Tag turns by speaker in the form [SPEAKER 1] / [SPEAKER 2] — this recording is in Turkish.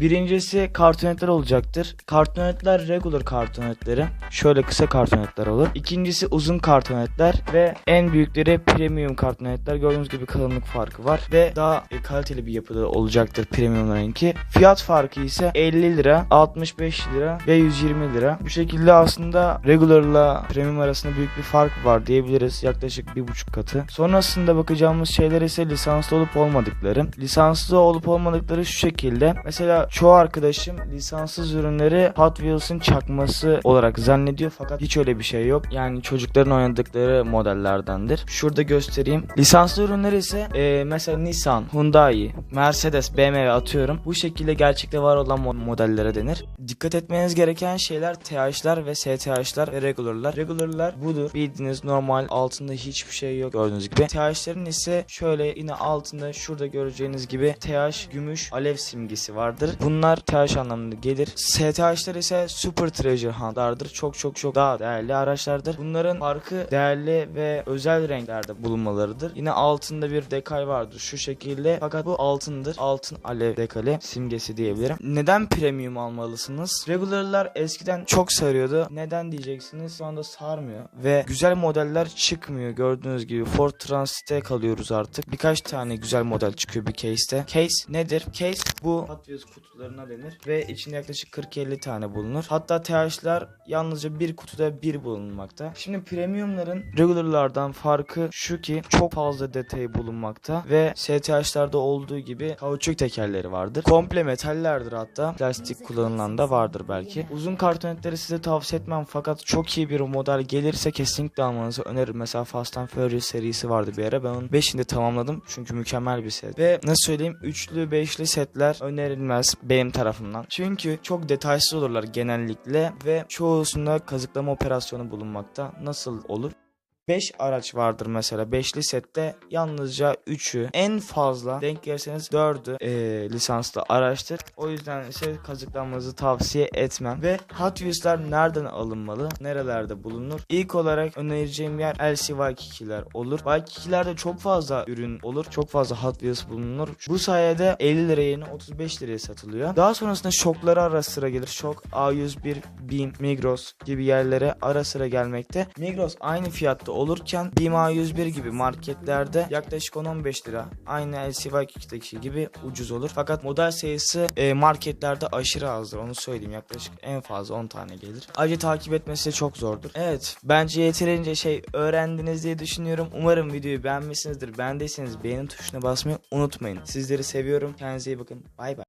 [SPEAKER 1] Birincisi kartonetler olacaktır. Kartonetler regular kartonetleri. Şöyle kısa kartonetler olur. İkincisi uzun kartonetler ve en büyükleri premium kartonetler. Gördüğünüz gibi kalınlık farkı var ve daha e, kaliteli bir yapıda olacaktır premiumlarınki. Fiyat farkı ise 50 lira, 65 lira ve 120 lira. Bu şekilde aslında regularla premium arasında büyük bir fark var diyebiliriz. Yaklaşık bir buçuk katı. Sonrasında bakacağımız şeyler ise lisanslı olup olmadıkları. Lisanslı olup olmadıkları şu şekilde. Mesela çoğu arkadaşım lisanssız ürünleri Hot Wheels'ın çakması olarak zannediyor fakat hiç öyle bir şey yok. Yani çocukların oynadıkları modellerdendir. Şurada göstereyim. Lisanslı ürünler ise e, mesela Nissan, Hyundai, Mercedes, BMW atıyorum. Bu şekilde gerçekte var olan mo- modellere denir. Dikkat etmeniz gereken şeyler TH'lar ve STH'lar ve regular'lar. Regular'lar budur. Bildiğiniz normal altında hiçbir şey yok gördüğünüz gibi. TH'lerin ise şöyle yine altında şurada göreceğiniz gibi TH gümüş alev simgesi vardır. Bunlar TH anlamında gelir. STH'lar ise Super Treasure Hunt'lardır. Çok çok çok daha değerli araçlardır. Bunların farkı değerli ve özel renklerde bulunmalarıdır. Yine altında bir dekal vardır şu şekilde. Fakat bu altındır. Altın alev dekali simgesi diyebilirim. Neden premium almalısınız? Regular'lar eskiden çok sarıyordu. Neden diyeceksiniz? Şu anda sarmıyor. Ve güzel modeller çıkmıyor. Gördüğünüz gibi Ford Transit'e kalıyoruz artık. Birkaç tane güzel model çıkıyor bir case'te. Case nedir? Case bu Hot Wheels kutularına denir. Ve içinde yaklaşık 40-50 tane bulunur. Hatta TH'lar yalnızca bir kutuda bir bulunmakta. Şimdi premiumların regularlardan farkı şu ki çok fazla detayı bulunmakta ve STH'larda olduğu gibi kauçuk tekerleri vardır. Komple metallerdir hatta. Plastik kullanılan da vardır belki. Uzun kartonetleri size tavsiye etmem fakat çok iyi bir model gelirse kesinlikle almanızı öneririm. Mesela Fast and Furious serisi vardı bir ara. Ben onun 5'ini de tamamladım çünkü mükemmel bir set. Ve nasıl söyleyeyim üçlü beşli setler önerilmez benim tarafımdan. Çünkü çok detaysız olurlar genellikle ve çoğusunda kazıklama operasyonu bulunmakta. Nasıl olur? 5 araç vardır mesela 5'li sette yalnızca 3'ü en fazla denk gelirseniz 4'ü eee, lisanslı araçtır. O yüzden ise kazıklanmanızı tavsiye etmem. Ve Hot Wheels'lar nereden alınmalı? Nerelerde bulunur? İlk olarak önereceğim yer LCY2'ler olur. Y2'lerde çok fazla ürün olur. Çok fazla Hot Wheels bulunur. Bu sayede 50 lira yerine 35 liraya satılıyor. Daha sonrasında şokları ara sıra gelir. Şok A101, BİM, Migros gibi yerlere ara sıra gelmekte. Migros aynı fiyatta olurken BİM A101 gibi marketlerde yaklaşık 10-15 lira. Aynı LCY2'deki gibi ucuz olur. Fakat model sayısı e, marketlerde aşırı azdır. Onu söyleyeyim. Yaklaşık en fazla 10 tane gelir. Ayrıca takip etmesi de çok zordur. Evet. Bence yeterince şey öğrendiniz diye düşünüyorum. Umarım videoyu beğenmişsinizdir. Beğendiyseniz beğeni tuşuna basmayı unutmayın. Sizleri seviyorum. Kendinize iyi bakın. Bay bay.